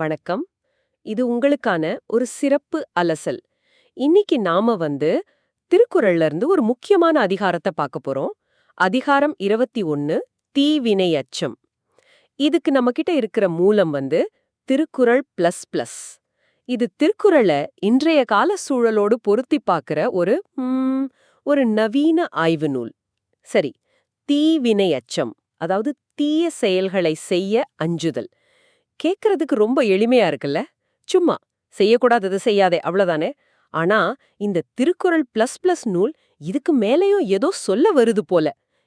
வணக்கம். இது உங்களுக்கான ஒரு சிறப்பு அலசல். இன்னைக்கு நாம வந்து திருக்குறள்ல இருந்து ஒரு முக்கியமான அதிகாரத்தை பார்க்க போறோம். அதிகாரம் இருபத்தி ஒன்னு தீவினை அச்சம் இதுக்கு நம்மகிட்ட இருக்கிற மூலம் வந்து திருக்குறள் பிளஸ் பிளஸ் இது திருக்குறளை இன்றைய கால சூழலோடு பொருத்தி பார்க்கிற ஒரு ஒரு நவீன ஆய்வு நூல். சரி தீவினை அச்சம் அதாவது தீய செயல்களை செய்ய அஞ்சுதல். கேட்கறதுக்கு ரொம்ப எளிமையா இருக்குல்ல? சும்மா செய்யக்கூடாதது செய்யாதே அவ்வளவுதானே? ஆனா இந்த திருக்குறள் பிளஸ் பிளஸ் நூல் இதுக்கு மேலேயும் ஏதோ சொல்ல வருது போல.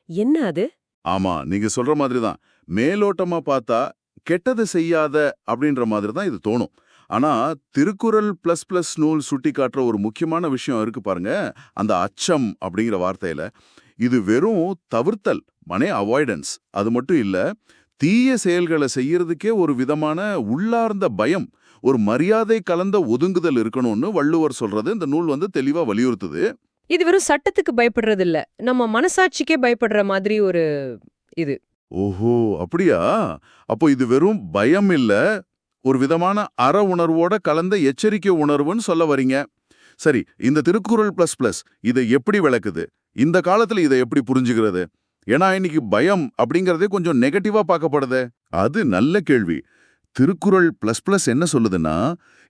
என்ன அது? ஆமா நீங்க சொல்ற மாதிரி தான் மேலோட்டமா பார்த்தா கெட்டது செய்யாத அப்படின்ற மாதிரி தான் இது தோணும். ஆனா திருக்குறள் பிளஸ் பிளஸ் நூல் சுட்டி காட்டுற ஒரு முக்கியமான விஷயம் இருக்கு பாருங்க அந்த அச்சம் அப்படிங்கிற வார்த்தையில. இது வெறும் தவிர்த்தல் மனே அவாய்டன்ஸ் அது மட்டும் இல்ல தீய செயல்களை செய்யறதுக்கே ஒரு விதமான உள்ளார்ந்த பயம் ஒரு மரியாதை கலந்த ஒதுங்குதல் இருக்கணும்னு வள்ளுவர் சொல்றது. இந்த நூல் வந்து தெளிவா வலியுறுத்துது. இது வெறும் சட்டத்துக்கு பயப்படுறது இல்ல நம்ம மனசாட்சிக்கே பயப்படுற மாதிரி ஒரு இது. ஓஹோ அப்படியா? அப்போ இது வெறும் பயம் இல்ல ஒரு விதமான அற உணர்வோட கலந்த எச்சரிக்கை உணர்வுன்னு சொல்ல வரீங்க. சரி இந்த திருக்குறள் பிளஸ் பிளஸ் இதை எப்படி விளக்குது? இந்த காலத்துல இதை எப்படி புரிஞ்சுக்கிறது? ஏன்னா இன்னைக்கு பயம் அப்படிங்கறதே கொஞ்சம் நெகட்டிவா பார்க்கப்படுதே? அது நல்ல கேள்வி. திருக்குறள் பிளஸ் பிளஸ் என்ன சொல்லுதுன்னா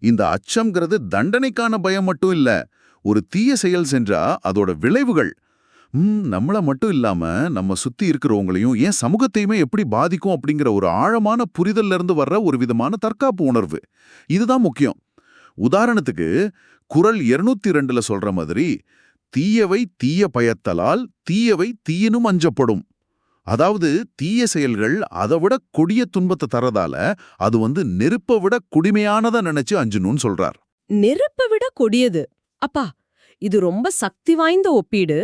இந்த அச்சம்ங்கிறது தண்டனைக்கான பயம் மட்டும் இல்ல. ஒரு தீய செயல் சென்றா அதோட விளைவுகள். ம் நம்மள மட்டும் இல்லாம நம்ம சுத்தி இருக்கிறவங்களையும் ஏன் சமூகத்தையுமே எப்படி பாதிக்கும் அப்படிங்கிற ஒரு ஆழமான புரிதல்ல இருந்து வர்ற ஒரு விதமான தற்காப்பு உணர்வு. இதுதான் முக்கியம். உதாரணத்துக்கு குறள் 202 ரெண்டுல சொல்ற மாதிரி தீயவை தீய பயத்தலால் தீயவை தீயனும் அஞ்சப்படும். அதாவது தீய செயல்கள் அதை விட கொடிய துன்பத்தை தரதால அது வந்து நெருப்பை விட குடிமையானதை நினைச்சு அஞ்சணும்னு சொல்றார். நெருப்பை விட கொடியது. அப்பா இது ரொம்ப சக்தி வாய்ந்த ஒப்பீடு.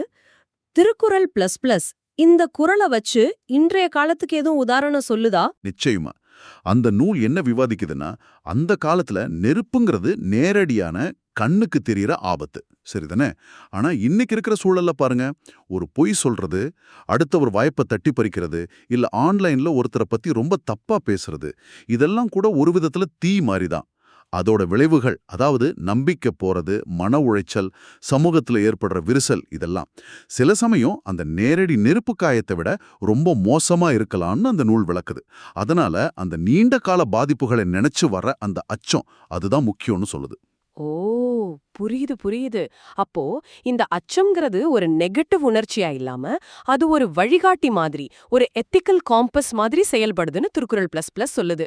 திருக்குறள் பிளஸ் பிளஸ் இந்த குறளை வச்சு இன்றைய காலத்துக்கு எதுவும் உதாரணம் சொல்லுதா? நிச்சயமா. அந்த நூல் என்ன விவாதிக்குதுன்னா அந்த காலத்துல நெருப்புங்கிறது நேரடியான கண்ணுக்கு தெரியற ஆபத்து. சரிதானே? ஆனா இன்னைக்கு இருக்கிற சூழல்ல பாருங்க ஒரு பொய் சொல்றது அடுத்த ஒரு வாய்ப்பை தட்டி பறிக்கிறது இல்ல ஆன்லைன்ல ஒருத்தரை பத்தி ரொம்ப தப்பா பேசுறது இதெல்லாம் கூட ஒரு விதத்துல தீ மாதிரி தான் அதோட விளைவுகள் அதாவது நம்பிக்கை போறது மன உளைச்சல் சமூகத்துல ஏற்படுற விரிசல் இதெல்லாம். சில சமயம் அந்த நேரடி நெருப்பு காயத்தை விட ரொம்ப மோசமா இருக்கலாம்னு அந்த நூல் விளக்குது. அதனால அந்த நீண்ட கால பாதிப்புகளை நினைச்சு வர அந்த அச்சம் அதுதான் முக்கியம்னு சொல்லுது. ஓ புரியுது புரியுது. அப்போ இந்த அச்சம்ங்கிறது ஒரு நெகட்டிவ் உணர்ச்சியா இல்லாம அது ஒரு வழிகாட்டி மாதிரி ஒரு எத்திக்கல் காம்பஸ் மாதிரி செயல்படுதுன்னு திருக்குறள் பிளஸ் பிளஸ் சொல்லுது.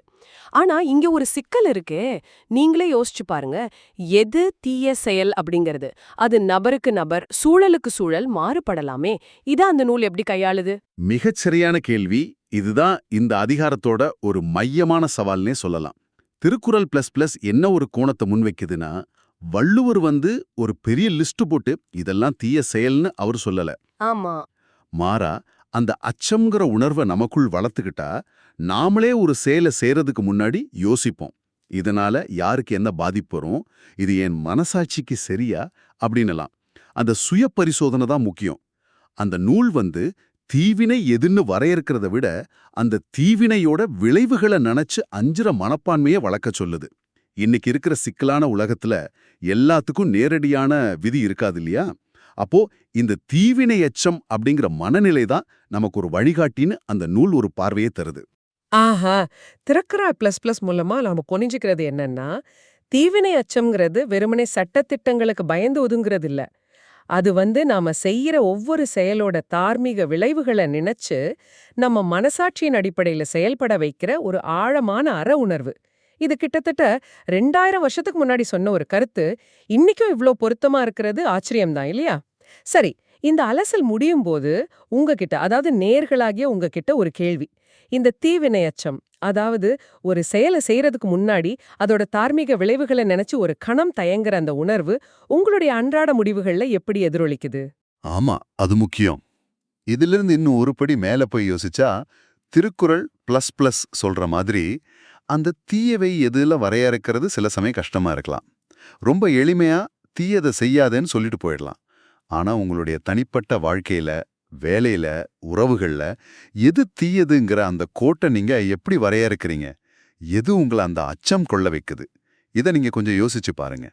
ஆனா இங்க ஒரு சிக்கல் இருக்கே. நீங்களே யோசிச்சு பாருங்க. எது தீய செயல் அப்படிங்கிறது? அது நபருக்கு நபர் சூழலுக்கு சூழல் மாறுபடலாமே. இதான் அந்த நூல் எப்படி கையாளுது? மிகச்சரியான கேள்வி. இதுதான் இந்த அதிகாரத்தோட ஒரு மையமான சவால்னே சொல்லலாம். திருக்குறள் பிளஸ் பிளஸ் என்ன ஒரு கோணத்தை முன்வைக்குதுன்னா வள்ளுவர் வந்து ஒரு பெரிய லிஸ்ட் போட்டு இதெல்லாம் தீய செயல்னு அவர் சொல்லல. ஆமா. மாறா அந்த அச்சம்ங்கிற உணர்வை நமக்குள் வளர்த்துக்கிட்டா நாமளே ஒரு செயலை செய்யறதுக்கு முன்னாடி யோசிப்போம். இதனால யாருக்கு என்ன பாதிப்பு வரும்? இது என் மனசாட்சிக்கு சரியா? அப்படின்னலாம். அந்த சுய பரிசோதனை தான் முக்கியம். அந்த நூல் வந்து தீவினை எதுன்னு வரையறுக்கிறத விட அந்த தீவினையோட விளைவுகளை நினைச்சு அஞ்சுற மனப்பான்மையை வளர்க்க சொல்லுது. இன்னைக்கு இருக்கிற சிக்கலான உலகத்துல எல்லாத்துக்கும் நேரடியான விதி இருக்காது இல்லையா? அப்போ இந்த தீவினை எச்சம் அப்படிங்கிற மனநிலை தான் நமக்கு ஒரு வழிகாட்டின்னு அந்த நூல் ஒரு பார்வையை தருது. ஆஹா! திறக்கரா பிளஸ் பிளஸ் மூலமா நாம கொனிஞ்சுக்கிறது என்னன்னா தீவினை அச்சம்ங்கிறது வெறுமனே சட்டத்திட்டங்களுக்கு பயந்து ஒதுங்கிறது இல்ல அது வந்து நாம செய்யற ஒவ்வொரு செயலோட தார்மீக விளைவுகளை நினைச்சு நம்ம மனசாட்சியின் அடிப்படையில செயல்பட வைக்கிற ஒரு ஆழமான அற உணர்வு. இது கிட்டத்தட்ட ரெண்டாயிரம் வருஷத்துக்கு முன்னாடி சொன்ன ஒரு கருத்து இன்னைக்கும் இவ்ளோ பொருத்தமா இருக்கிறது ஆச்சரியம்தான் இல்லையா? சரி இந்த அலசல் முடியும் போது உங்ககிட்ட அதாவது நேர்களாகிய உங்ககிட்ட ஒரு கேள்வி. இந்த தீவினை அச்சம் அதாவது ஒரு செயலை செய்யறதுக்கு முன்னாடி அதோட தார்மீக விளைவுகளை நினைச்சு ஒரு கணம் தயங்குற அந்த உணர்வு உங்களுடைய அன்றாட முடிவுகள்ல எப்படி எதிரொலிக்குது? ஆமா அது முக்கியம். இதிலிருந்து இன்னும் ஒரு படி மேல போய் யோசிச்சா திருக்குறள் பிளஸ் பிளஸ் சொல்ற மாதிரி அந்த தீயவை எதுல வரையறுக்கிறது சில சமயம் கஷ்டமா இருக்கலாம். ரொம்ப எளிமையா தீயதை செய்யாதேன்னு சொல்லிட்டு போயிடலாம். ஆனா உங்களுடைய தனிப்பட்ட வாழ்க்கையில வேலையில உறவுகள்ல எது தீயதுங்கிற அந்த கோட்டை நீங்க எப்படி வரையறுக்கிறீங்க? எது உங்களை அந்த அச்சம் கொள்ள வைக்குது? இதை நீங்க கொஞ்சம் யோசிச்சு பாருங்க.